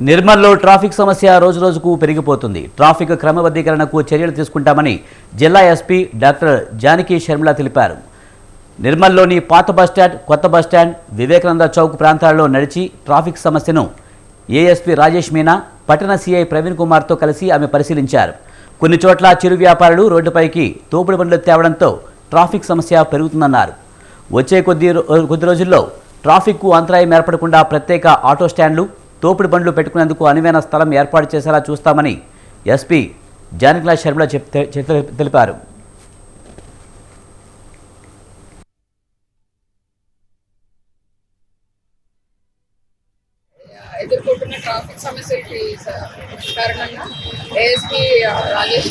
నిర్మల్లో traffic సమస్య రోజురోజుకు పెరిగిపోతుంది. ట్రాఫిక్ క్రమబద్ధీకరణకు చర్యలు తీసుకుంటామని జిల్లా ఎస్పీ డాక్టర్ జానకి శర్మిల తెలిపారు. నిర్మల్లోని పాత బస్టాండ్ కొత్త బస్టాండ్ వివేకానంద చౌక్ ప్రాంతాల్లో నడిచి ట్రాఫిక్ సమస్యను ఏఎస్పీ రాజేష్ మీనా పట్టణ సీఐ ప్రవీణ్ కుమార్తో కలిసి ఆమె పరిశీలించారు. కొన్ని చోట్ల చిరు వ్యాపారులు రోడ్డుపైకి తోపుడు బండ్లు తేవడంతో ట్రాఫిక్ సమస్య పెరుగుతుందన్నారు. వచ్చే కొద్ది రో- కొద్ది రోజుల్లో ట్రాఫిక్కు అంతరాయం ఏర్పడకుండా ప్రత్యేక ఆటో స్టాండ్లు తోపుడు బండ్లు పెట్టుకునేందుకు అనువైన స్థలం ఏర్పాటు చేసేలా చూస్తామని ఎస్పీ జానకిలా శర్మిల చెప్ తెలిపారు. ఎదుర్కొంటున్న ట్రాఫిక్ సమస్యలకి కారణంగా ఏఎస్పీ రాజేష్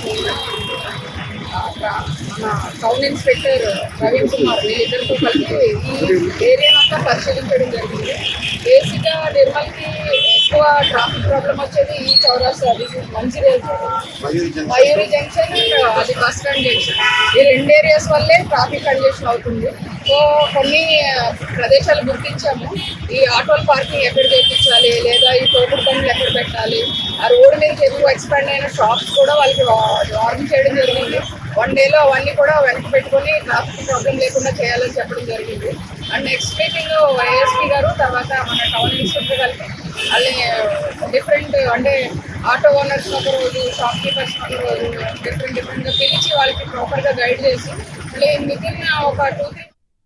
మన టౌన్ ఇన్స్పెక్టర్ ప్రవీణ్ కుమార్ వీళ్ళిద్దరితో కలిసి ఈ ఏరియాను అంతా పరిశీలించడం జరిగింది. బేసిక్గా నిర్మల్కి ఎక్కువ ట్రాఫిక్ ప్రాబ్లం వచ్చేది ఈ చౌరాస్తా అది మంచిర్యాల మయూరి జంక్షన్ అది బస్ స్టాండ్ జంక్షన్. ఈ రెండు ఏరియాస్ వల్లే ట్రాఫిక్ కంజెషన్ అవుతుంది. సో కొన్ని ప్రదేశాలు గుర్తించాము. ఈ ఆటోల పార్కింగ్ ఎక్కడ చేయించాలి లేదా ఈ తోపుడు పనులు ఎక్కడ పెట్టాలి. ఆ రోడ్డు మీద ఎక్కువ ఎక్స్పాండ్ అయిన షాప్స్ కూడా వాళ్ళకి వార్నింగ్ చేయడం జరిగింది. వన్ డేలో అవన్నీ కూడా వెనక్కి పెట్టుకొని ట్రాఫిక్ ప్రాబ్లం లేకుండా చేయాలని చెప్పడం జరిగింది. అండ్ నెక్స్ట్ మీటింగ్ ఏఎస్పీ గారు తర్వాత మన టౌన్ ఇన్స్పెక్టర్ కలిపి వాళ్ళని డిఫరెంట్ అంటే ఆటో ఓనర్స్ ఒక రోజు షాప్ కీపర్స్ ఒక రోజు డిఫరెంట్ డిఫరెంట్గా పిలిచి వాళ్ళకి ప్రాపర్గా గైడ్ చేసి మళ్ళీ మిగిలిన ఒక టూ త్రీ